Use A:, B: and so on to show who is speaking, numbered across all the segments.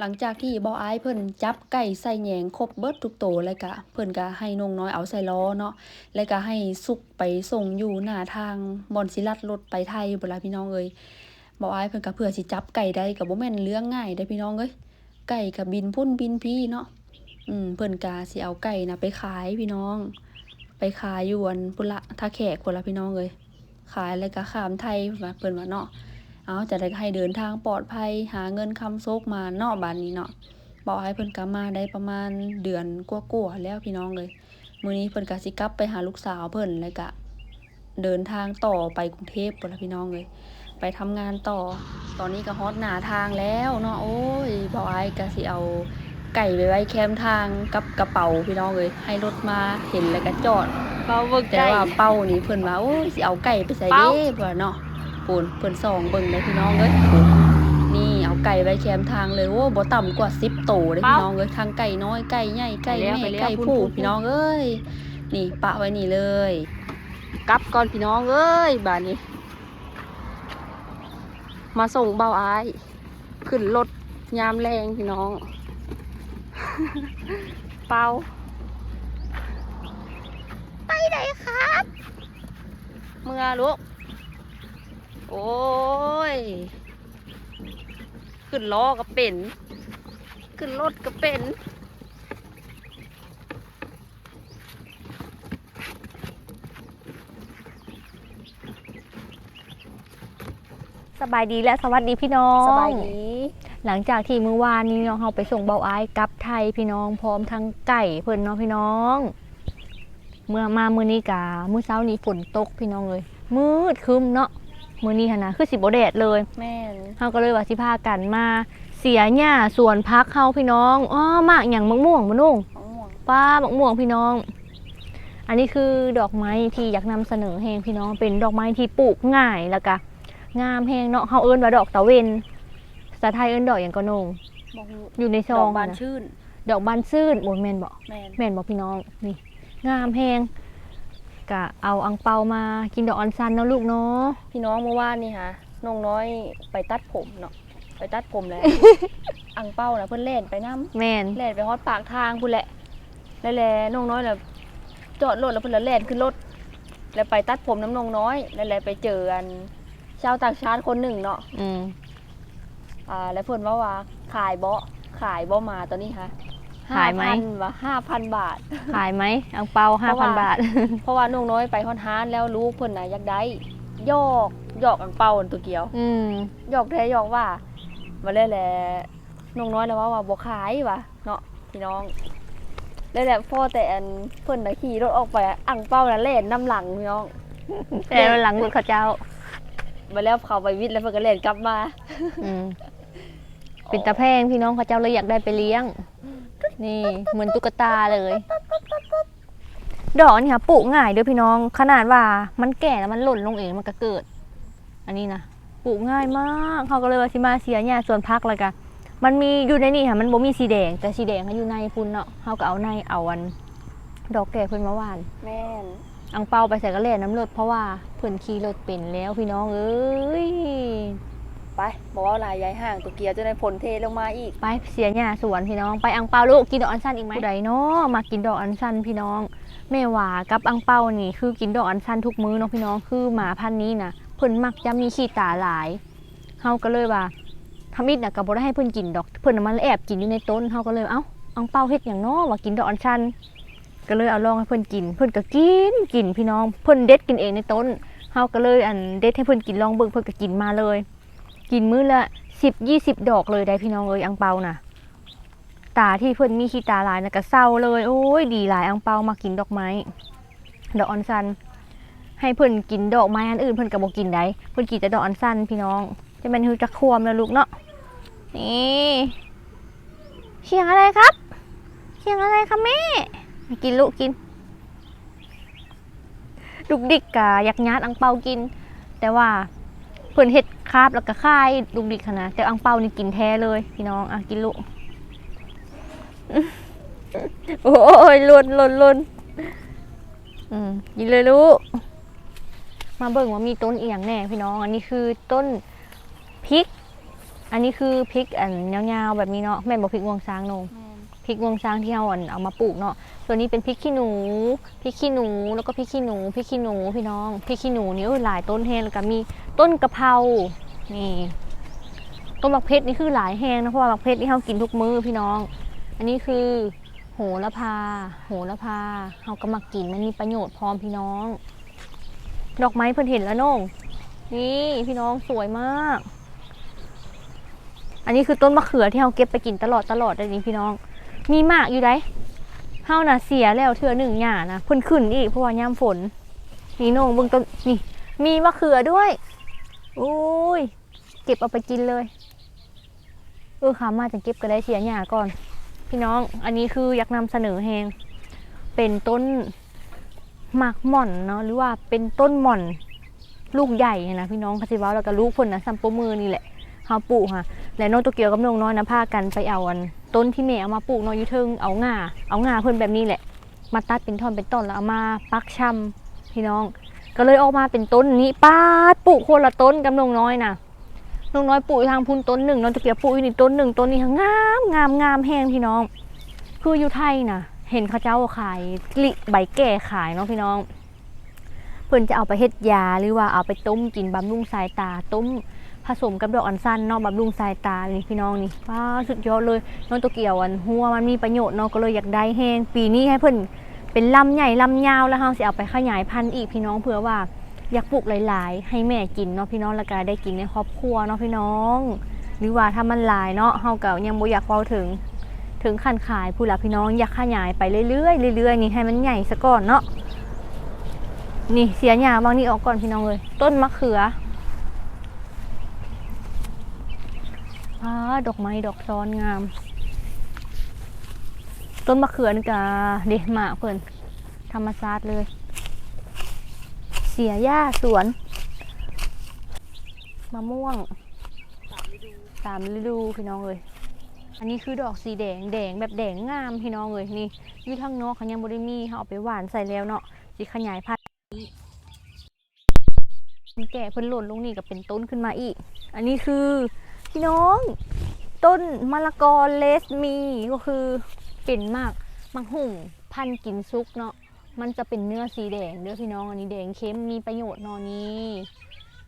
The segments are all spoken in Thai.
A: หลังจากที่บ่ออ้เพิ่นจับไก่ใส่แหยงครบเบิดทุกโตวแล้วก็เพิ่นก็ให้นงน้อยเอาใส่ล้อเนาะแล้วก็ให้สุกไปส่งอยู่หน้าทางบอนสิลัดรถไปไทยบ่ล่ะพี่น้องเอ้ยบ่ออ้เพิ่นก็เพื่อสิจับไก่ได้ก็บ่แม่นเรื่องง่ายเด้พี่น้องเอ้ยไก่ก็บินพุ่นบินพี่เนาะอืมเพิ่นก็สิเอาไก่นะไปขายพี่น้อง ไปขายอยู่อันพุ่นละท่าแขกพุ่นละพี่น้องเอ้ยขายแล้วก็ข้ามไทยว่าเพิ่นว่าเนาะ เอาจะได้ให้เดินทางปลอดภัยหาเงินคำโซกมาเนอกบ้านนี้เนาะบอกให้เพิ่นกลับมาได้ประมาณเดือนกว่าๆแล้วพี่น้องเลยมื้อนี้เพิ่นก็สิกลับไปหาลูกสาวเพิ่นแล้วก็เดินทางต่อไปกรุงเทพพุ่นละพี่น้องเลยไปทำงานต่อ ตอนนี้ก็ฮอตหน้าทางแล้วเนาะโอ้ยบอกไอ้ก็สิเอาไก่ไปไว้แคมทางกับกระเป๋าพี่น้องเลยให้รถมาเห็นแล้วก็จอด
B: เบาเบิก
A: แต่
B: ใจ
A: ว่าเป้านี่เพิ่นว่าโอ้ยสิเอาไก่ไปใส่
B: เป้า
A: เด้เพิ่นเนาะ ปูนเพิ่นส่องเบิ่งได้พี่น้องเอ้ยปูนนี่เอาไก่ไว้แคมทางเลยโอ้บ่ต่ำกว่า10โตเด้พี่น้องเอ้ยทางไก่น้อยไก่ใหญ่ไก่แม่ไก่ผู้พี่น้องเอ้ยนี่ปะไว้นี่เลยกลับก่อนพี่น้องเอ้ยบาดนี้ มาส่งเบาอายขึ้นรถยามแรงพี่น้อง เป้าไปไหนครับ เมื่อลูก โอ้ย ขึ้นล้อก็เป็น ขึ้นรถก็เป็น
B: สบายดีและสวัสดีพี่น้อง
A: สบายดี
B: หลังจากที่มื้อวานนี้เนาะเราไปส่งเบาอายกลับไทยพี่น้องพร้อมทั้งไก่เพิ่นเนาะพี่น้อง เมื่อมามื้อนี้กะมื้อเช้านี้ฝนตกพี่น้องเลยมืดครึ้มเนาะ มื้อนี้หั่นนะคือสิบ่แดดเลย
A: แม่น
B: เฮาก็เลยว่าสิพากันมา เสียหญ้าสวนพักเฮาพี่น้องอ้อมากหยังมะม่วงบ่นุ่ง
A: มะม่วง
B: ป้ามะม่วงพี่น้อง อันนี้คือดอกไม้ที่อยากนำเสนอแหงพี่น้องเป็นดอกไม้ที่ปลูกง่ายแล้วก็งามแหงเนาะเขาเอิ้นว่าดอกตะเวนภาษาไทยเอิ้นดอกอย่างก็นง
A: บ่ฮู้
B: อยู่ในซ
A: ด
B: อ
A: องกบาน
B: นะ
A: ชื่น
B: ดอกบานซื่นโอ้ยแม่นบ่
A: แม่น
B: แม่นบ่พี่น้องนี่ งามแหง กะเอาอังเปามากินดอกออนซันเนาะลูกเนาะ
A: พี่น้องเมื่อวานนี่ฮะน้องน้อยไปตัดผมเนาะไปตัดผมแล้ว อังเป้านะเพิ่นเล่นไปน้ำ
B: แม่น
A: แล่นไปฮอดปากทางพุ่นแหละแล้วแลน้องน้อยน่ะจอดรถแล้วเพิ่นละแล่นขึ้นรถแล้วไปตัดผมน้ำนองน้อยแล้วแลไปเจออันชาวต่างชาติคนหนึ่งเนาะ
B: อืม
A: อ่าแล้วเพิ่นว่าว่าขายบ่ขายบ่มาตอนนี้ฮะ
B: ขายไหม
A: 5,000ว่าห้าพันบาท
B: ขายไหมอังเปา
A: เพราะว่า
B: 5,000บาท
A: เพราะว่าน้องน้อยไปฮอดฮานแล้วลูกเพิ่นน่ะอยากได้ยอกยอกอังเปาอันตัวเกียว
B: อืม
A: หยอกแท้หยอกว่า มาเลยแหละน้องน้อยแล้วว่าว่าบ่ขายว่ะเนาะพี่น้องเลยแหละพ่อแต่อันเพิ่นน่ะขี่รถออกไปอังเป้าน่ะเล่นน้ำหลังพี่น้อง
B: แต่หลังรถเขาเจ้า
A: มาแล้วเขาไปวิทย์แล้วเพิ่นก็เล่นกลับมา
B: อืมเป็นตาแพงพี่น้องเขาเจ้าเลยอยากได้ไปเลี้ยง นี่เหมือนตุ๊กตาเลย ดอกนี่ค่ะปลูกง่ายเด้อพี่น้อง ขนาดว่ามันแก่แล้วมันหล่นลงเองมันก็เกิด อันนี้นะปลูกง่ายมากเขาก็เลยว่าสิมาเสียหญ้าส่วนพักเลยกะมันมีอยู่ในนี่ค่ะ มันบ่มีสีแดง แต่สีแดงเขาอยู่ในพุ่นเนาะเขาก็เอาในเอาอัน ดอกแก่เพิ่นมาหวาน
A: แม่น
B: อังเปาไปใส่กระเล่นน้ำรถเพราะว่าเพิ่นขี่รถเป็นแล้วพี่น้องเอ้ย
A: ไปบอกว่าลายย้ายห่างตัวเกียวจะได้ผลเทลงมาอีก
B: ไปเสียหญ้าสวนพี่น้องไปอังเปาลูกกินดอกอัญชันอีกไหมผู้ใดเนาะมากินดอกอัญชันพี่น้องแม่ว่ากับอังเปานี่คือกินดอกอัญชันทุกมื้อเนาะพี่น้องคือหมาพันธุ์นี้นะเพิ่นมักจะมีขี้ตาหลายเฮาก็เลยว่าทำอิดน่ะก็บ่ได้ให้เพิ่นกินดอกเพิ่นน่ะมันแอบกินอยู่ในต้นเฮาก็เลยเอ้าอังเปาเฮ็ดหยังเนาะว่ากินดอกอัญชันก็เลยเอาลองให้เพิ่นกิน เพิ่นก็กินกินพี่น้องเพิ่นเด็ดกินเองในต้นเฮาก็เลยอันเด็ดให้เพิ่นกินลองเบิ่งเพิ่นก็กินมาเลย กินมื้อละสิบยี่สิบดอกเลยได้พี่น้องเอ้ยอังเปาน่ะ ตาที่เพิ่อนมีขี้ตาลายนะก็เศร้าเลย โอ้ยดีหลายอังเปามากินดอกไม้ดอกออนซัน ให้เพิ่อนกินดอกไม้อันอื่นเพิ่อนก็บ่กินได้เพิ่อนกินแต่ดอกออนซันพี่น้องจะเป็นคือจะควมแล้วลูกเนาะนี่เสียงอะไรครับเสียงอะไรคะแม่กินลูกกินลูกดิกกะอยากญาติอังเปากิน แต่ว่าเพิ่อนเฮ็ด คาบแล้วก็ค่ายลูกดิกหั้นนะแต่อังเปานี่กินแท้เลย พี่น้องอะกินลูกโอ้ยล่นล่นล่นอืมกินเลยลูกมาเบิ่งว่ามีต้นเอียงแน่พี่น้อง อันนี้คือต้นพริก อันนี้คือพริกอันยาวๆแบบนี้เนาะแม่บอกพริกงวงช้างนง พริกงวงช้างที่เราอันเอามาปลูกเนาะส่วนนี้เป็นพริกขี้หนูพริกขี้หนูแล้วก็พริกขี้หนูพริกขี้หนูพี่น้องพริกขี้หนูนี่หลายต้นแฮงแล้วก็มีต้นกะเพรานี่ต้นบักเพชรนี่คือหลายแฮงนะเพราะว่าบักเพชรนี่เรากินทุกมื้อพี่น้อง อันนี้คือ โหระพา โหระพาเราก็มากินมันมีประโยชน์พร้อมพี่น้อง ดอกไม้เพิ่นเห็นแล้วน้องนี่พี่น้องสวยมาก อันนี้คือต้นมะเขือที่เราเก็บไปกินตลอดตลอดเลยนี่พี่น้อง มีหมากอยู่ไดเฮาน่ะเสียแล้วเทือหนึ่งหย่านะเพิ่นขึ้นอีกเพราะว่ายามฝน นี่น้องเบิ่งต้นนี่ มีมะเขือด้วยอุ้ยเก็บเอาไปกินเลยเออขามาจะเก็บก็ได้เสียหย่าก่อน พี่น้องอันนี้คืออยากนำเสนอแฮงเป็นต้นหมากหม่อนเนาะหรือว่าเป็นต้นหม่อนลูกใหญ่นะพี่น้องคาสิว้าแล้วก็ลูกเพิ่นนะซัมโปมือนี่แหละ เฮาปลูกค่ะและน้องโตเกียวกับน้องน้อยนะพากันไปเอาอันต้นที่แม่เอามาปลูกน้อยยูเทิงเอาง่าเอาง่าเพิ่นแบบนี้แหละ มาตัดเป็นท่อนเป็นต้นแล้วเอามาปักช่ำพี่น้อง ก็เลยออกมาเป็นต้นนี้ป้าดปลูกคนละต้นกับน้องน้อยนะน้องน้อยปลูกอยู่ทางพุ่นต้นหนึ่งน้องโตเกียวปลูกอยู่นี่ต้นหนึ่งต้นนี้งามงามงามแห้งพี่น้อง คืออยู่ไทยนะเห็นเขาเจ้าขายลิใบแก่ขายเนาะพี่น้องเพิ่อนจะเอาไปเฮ็ดยาหรือว่าเอาไปต้มกินบำรุงสายตาต้ม ผสมกับดอกอัญชันเนาะบำรุงสายตานี่พี่น้องนี่ว้าสุดยอดเลยน้องตัวเกี่ยวอันหัวมันมีประโยชน์เนาะก็เลยอยากได้แฮงปีนี้ให้เพิ่นเป็นลำใหญ่ลำยาวแล้วเฮาสิเอาไปขยายพันธุ์อีกพี่น้องเผื่อว่าอยากปลูกหลาย ๆ ให้แม่กินเนาะพี่น้องแล้วก็ได้กินในครอบครัวเนาะพี่น้อง หรือว่าถ้ามันหลายเนาะเฮาก็ยังบ่อยากเว้าถึง ถึงขั้นขายผู้หลักพี่น้องอยากขยายไปเรื่อยๆเรื่อยๆนี่ให้มันใหญ่ซะก่อนเนาะนี่เสียหญ้าบางนี่ออกก่อนพี่น้องเลย ต้นมะเขือ อ่าดอกไม้ดอกซ้อนงาม ต้นมะเขือนกะเดะหมาเพิ่นธรรมชาติเลย เสียหญ้าสวนมะม่วงตามฤดูพี่น้องเลยอันนี้คือดอกสีแดงแดงแบบแดงงามพี่น้องเลยนี่อยู่ทางนอกเขายังบ่ได้มีเขาเอาไปหวานใส่แล้วเนาะสิขยายพันธุ์แก่เพิ่นหล่นลงนี่ก็เป็นต้นขึ้นมาอีก อันนี้คือ พี่น้อง ต้นมะละกอเลสมีก็คือเป็นมากมังหุ่งพันกินซุกเนาะมันจะเป็นเนื้อสีแดงเด้อพี่น้องอันนี้แดงเข้มมีประโยชน์นอนี้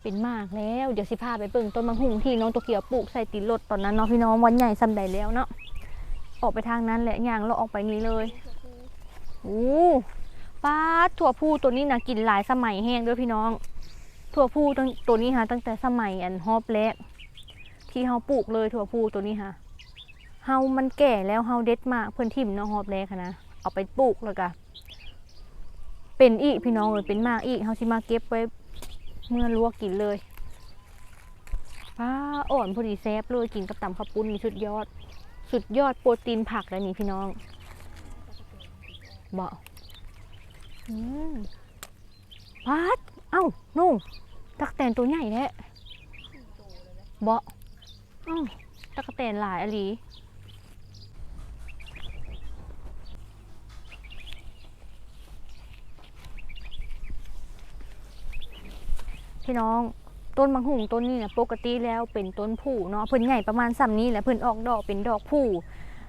B: เป็นมากแล้ว เดี๋ยวสิพาไปเบิ่งต้นมังหุ่งที่น้องตัวเกียวปลูกใส่ติดรถตอนนั้นเนาะพี่น้องวันใหญ่ซำใดแล้วเนาะออกไปทางนั้นแหละย่างเราออกไปนี้เลยโอ้ป้าดถั่วพูตัวนี้นะกินหลายสมัยแห้งด้วยพี่น้อง ถั่วพูตั้งตัวนี้ฮะตั้งแต่สมัยอันฮอบแรก ที่เฮาปลูกเลยถั่วพูตัวนี้ค่ะเฮามันแก่แล้วเฮาเด็ดมากเพิ่อนทิ่มเนาะฮอบแรกค่ะนะเอาไปปลูกแล้วก็เป็นอีกพี่น้องเอ้ยเป็นมากอีกเฮาสิมาเก็บไว้เมื่อลวกกินเลยป้าอ่อนพอดีแซ่บเลยกินกับตำข้าวปุ้นนี่สุดยอด สุดยอดโปรตีนผักแล้วนี่พี่น้องบอกพัดเอ้านุ่งตักแตนตัวใหญ่แท้เบาะ อ้าวตะกะแตนหลายอลีพี่น้องต้นมังหุงต้นนี้นะปกติแล้วเป็นต้นผู้เนาะเพิ่นใหญ่ประมาณซ้ำนี้แหละเพิ่นออกดอกเป็นดอกผู้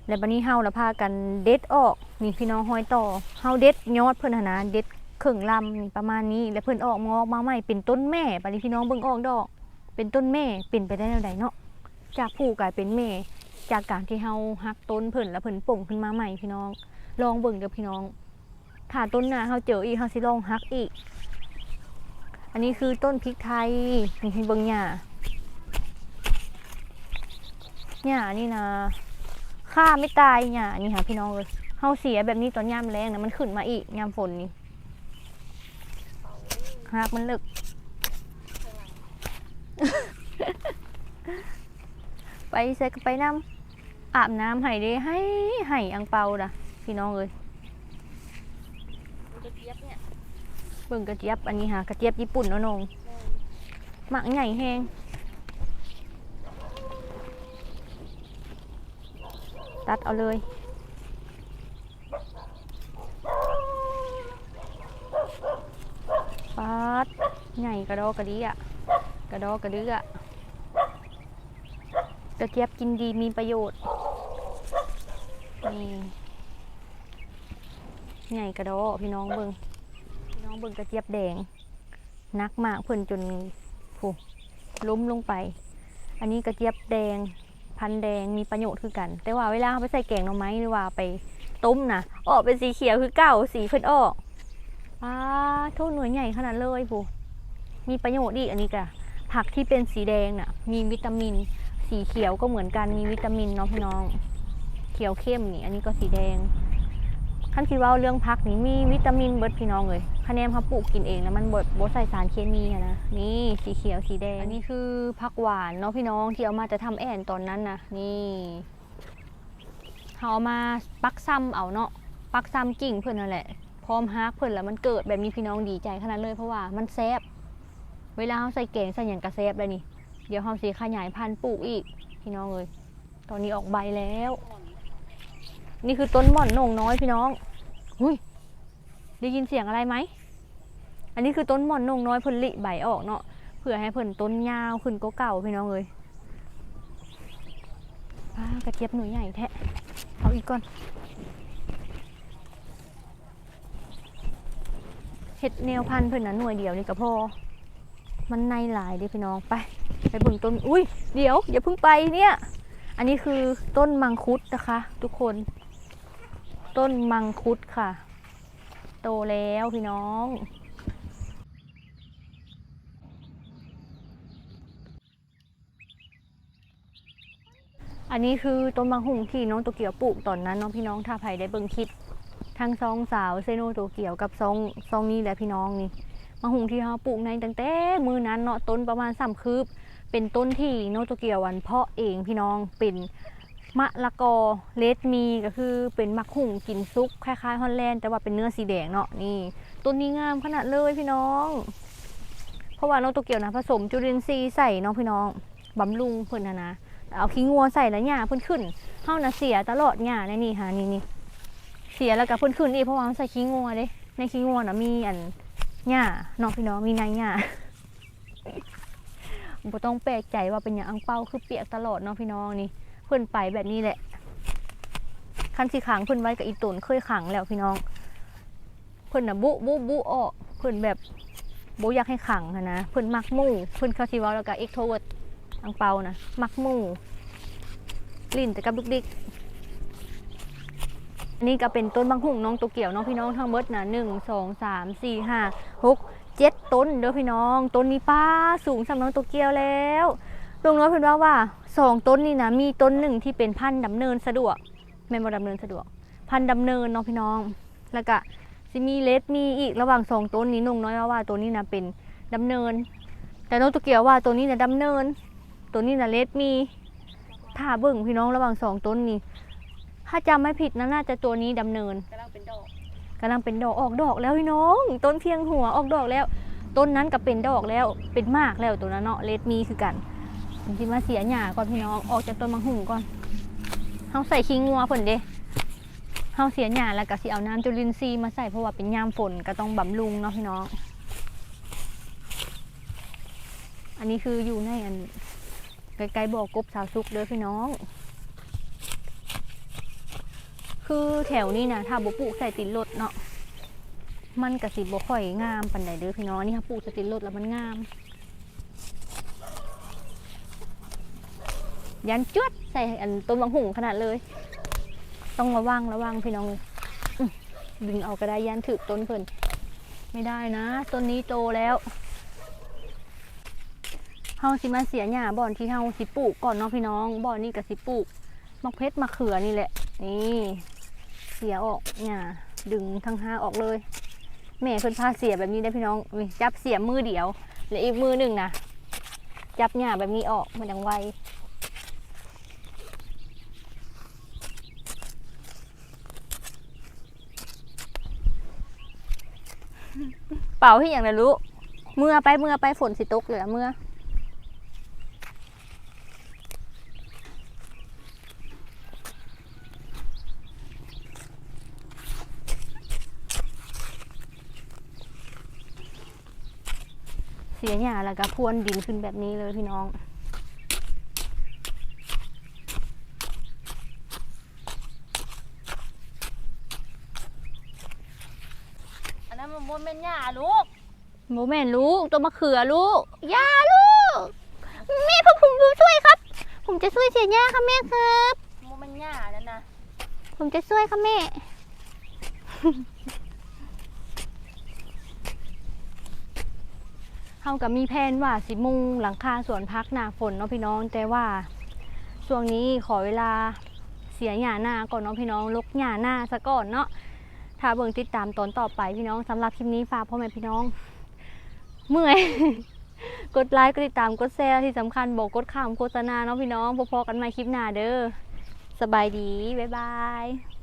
B: แล้วบัดนี้เฮาละพากันเด็ดออกนี่พี่น้องห้อยต่อเฮาเด็ดยอดเพิ่นหนะเด็ดครึ่งลำประมาณนี้แล้วเพิ่นออกงอกมาใหม่เป็นต้นแม่บัดนี้พี่น้องเบิ่งออกดอก เป็นต้นแม่เป็นไปได้แนวใดเนาะ จากผู้กลายเป็นแม่ จากการที่เฮาหักต้นเพิ่นแล้วเพิ่นป่งขึ้นมาใหม่พี่น้อง ลองเบิ่งเด้อพี่น้องถ้าต้นหน้าเฮาเจออีกเฮาสิลองหักอีก อันนี้คือต้นพริกไทยนี่ให้เบิ่งหญ้าหญ้านี่นะฆ่าไม่ตายหญ้านี่ค่ะพี่น้องเอ้ยเฮาเสียแบบนี้ตอนยามแรงนะมันขึ้นมาอีกยามฝนนี่หักมันเลิก ไปใส่ก็ไปน้ำอาบน้ำให้เด้ให้ให้อังเปาด่ะ พี่น้องเอ้ยเบิ่งกระเจี๊ยบอันนี้ค่ะกระเจี๊ยบญี่ปุ่นเนาะน้องหมักใหญ่แฮงตัดเอาเลยปาดใหญ่กระดอกกระดีอะกระดอกกระดืออะ กระเจี๊ยบกินดีมีประโยชน์ นี่ใหญ่กระโดพี่น้องเบิงพี่น้องเบิงกระเจี๊ยบแดงนักมากเพิ่นจนผู้ล้มลงไป อันนี้กระเจี๊ยบแดงพันแดงมีประโยชน์คือกัน แต่ว่าเวลาเอาไปใส่แกงหน่อไม้หรือว่าไปต้มนะออกเป็นสีเขียวคือเก่าสีเพิ่นออกอ้าโทษหน่วยใหญ่ขนาดเลยผู้มีประโยชน์อีกอันนี้กะผักที่เป็นสีแดงน่ะ มีวิตามิน สีเขียวก็เหมือนกันมีวิตามินเนาะพี่น้อง เขียวเข้มนี่ อันนี้ก็สีแดงขั้นคิดว่าเรื่องพักนี่มีวิตามินเบิร์ดพี่น้องเลยคะแนนเขาปลูกกินเองแล้วมันบดบดใส่สารเคมีอะนะนี่สีเขียวสีแดงอันนี้คือผักหวานเนาะพี่น้องที่เอามาจะทำแอนตอนนั้นนะนี่เขาเอามาปักซ้ำเอาเนาะปักซ้ำกิ่งเพื่อนนั่นแหละพร้อมฮักเพื่อนแล้วมันเกิดแบบนี้พี่น้องดีใจขนาดเลยเพราะว่ามันแซบเวลาเขาใส่แกงใส่หยังกระแซบเลยนี่ เดี๋ยวเขาสีขยายพันธุ์ปลูกอีกพี่น้องเลยตอนนี้ออกใบแล้ว นี่คือต้นหม่อนนงน้อยพี่น้องหุยได้ยินเสียงอะไรไหม อันนี้คือต้นหม่อนนงน้อยเพิ่นลิใบออกเนาะเพื่อให้เพิ่นต้นยาวขึ้นก็เก่าพี่น้องเลยป้ากระเจี๊ยบหนูใหญ่แท้เอาอีกก่อนเห็ดแนวพันธุ์เพิ่นนะหน่วยเดียวนี่ก็พอ มันในหลายเด้พี่น้องไป ไปเบิ่งต้นอุ้ยเดี๋ยวอย่าเพิ่งไปเนี่ย อันนี้คือต้นมังคุดนะคะ ทุกคน ต้นมังคุดค่ะ โตแล้วพี่น้องอันนี้คือต้นมังหุงที่น้องโตเกียวปลูกตอนนั้นน้องพี่น้องถ้าใครได้เบิ่งคลิปทั้งซองสาวเซโนโตเกียวกับซองซองนี้แหละพี่น้องนี่ มะฮุงที่เขาปลูกในตั้งแต่มือนั้นเนาะต้นประมาณสามคืบ เป็นต้นที่โนโตเกียววันเพาะเองพี่น้องเป็นมะละกอเลดมีก็คือเป็นมะหุ่งกินซุกคล้ายๆฮอลแลนด์แต่ว่าเป็นเนื้อสีแดงเนาะนี่ต้นนี้งามขนาดเลยพี่น้อง เพราะว่าโนโตเกียวนะผสมจุลินทรีย์ใส่เนาะพี่น้องบำรุงเพิ่นนะนะเอาขี้งัวใส่แล้วหญ้าเพิ่นขึ้นเฮานะเสียตลอดหญ้าในนี่ค่ะนี่นี่เสียแล้วก็เพิ่นขึ้นอีกเพราะว่าเราใส่ขี้งัวเด้ในขี้งัวนะมีอัน หญ้าเน้องพี่น้องมีนายหญ้าบ่ต้องแปลกใจว่าเป็นอย่างอังเป้าคือเปียกตลอดเนาะพี่น้องนี่เพิ่อนไปแบบนี้แหละ คันสิขังเพิ่อนไว้กับอีตุนเคยขังแล้วพี่น้อง เพิ่อนน่ะบุบุบุออกเพิ่อนแบบบ่อยากให้ขังนะเพิ่อนมักมู่เพิ่อนเขาสิเว้าแล้วก็เอ็กโทเวิร์ดอังเปานะมักมู่ลิ้นแต่กับลูกดิก อันนี้ก็เป็นต้นบางหุ่งน้องตัวเกี่ยวน้องพี่น้องทั้งเบิดนะหนึ่งสองสามสี่ห้าหกเจ็ดต้นเด้อพี่น้องต้นนี้ป้าสูงสำน้องตัวเกี่ยวแล้วลุงน้อยเพิ่นว่าว่าสองต้นนี่นะมีต้นหนึ่งที่เป็นพันธุ์ดำเนินสะดวกแม่นบ่ดำเนินสะดวก พันธุ์ดำเนินเนาะพี่น้อง แล้วก็สิมีเลดมีอีกระหว่างสองต้นนี้นุ่งน้อยว่าว่าตัวนี้นะเป็นดำเนิน แต่น้องตัวเกี่ยวว่าตัวนี้นะดำเนิน ตัวนี้นะเลดมีถ้าเบิ่งพี่น้องระหว่างสองต้นนี้ ถ้าจำไม่ผิดนะน่าจะตัวนี้ดำเนิน
A: กำลังเป็นดอก
B: กำลังเป็นดอกออกดอกแล้วพี่น้อง ต้นเพียงหัวออกดอกแล้ว ต้นนั้นก็เป็นดอกแล้วเป็นมากแล้วตัวนั้นเนาะเลดมีคือกันผมจิมาเสียหญ้าก่อนพี่น้องออกจากต้นมังหุงก่อนเฮาใส่ขี้งัวเพิ่นเด้เฮาเสียหญ้าแล้วก็สิเอาน้ำจุลินทรีย์มาใส่เพราะว่าเป็นยามฝนก็ต้องบำรุงเนาะพี่น้อง อันนี้คืออยู่ในอันไกลๆบ่อกบสาวซุกเด้อพี่น้อง คือแถวนี้นะถ้าบ่ปลูกใส่ติดรถเนาะมันกระสิบ่ค่อยงามปานใดเด้อพี่น้องนี่ค่ะปลูกใส่ติดรถแล้วมันงาม ยันจวดใส่อันต้นบางหุ่งขนาดเลย ต้องระวังระวังพี่น้องดึงเอาก็ได้ยันถือต้นเพิ่นไม่ได้นะต้นนี้โตแล้วเฮาสิมาเสียหญ้าบ่อนที่เฮาสิปลูกก่อนเนาะพี่น้องบ่อนนี้ก็สิปลูกมะเพชรมะเขือนี่แหละ นี่ เสียออกเนี่ยดึงทั้งห้าออกเลย แม่เพิ่นพาเสียแบบนี้ได้พี่น้องจับเสียมือเดียวและอีกมือหนึ่งนะจับหญ้าแบบนี้ออกมันยังไวเป่าที่อย่างไรรู้เมื่อไปเมื่อไปฝนสิตกเหลือเมื่อ แล้วก็พวนดินขึ้นแบบนี้เลยพี่น้อง อันนั้นมันบนเป็นหญ้าลูกโมแม่นลูกตัวมะเขือลูกยาลูกแม่ผมผมช่วยครับ ผมจะช่วยเฉียดหญ้าค่ะแม่ครับมันเป็นหญ้าแล้วนะ ผมจะช่วยค่ะแม่ เฮากับมีแผนว่าสิมุงหลังคาสวนพักหน้าฝนเนาะพี่น้อง แต่ว่าช่วงนี้ขอเวลาเสียหญ้าหน้าก่อนเนาะพี่น้องลกหญ้าหน้าซะก่อนเนาะถ้าเบิ่งติดตามตอนต่อไปพี่น้องสำหรับคลิปนี้ฝากพ่อแม่พี่น้อง เมื่อยกดไลค์กดติดตามกดแชร์ที่สำคัญบอกกดข้ามโฆษณาเนาะพี่น้องพอๆกันใหม่คลิปหน้าเด้อสบายดีบ๊ายบาย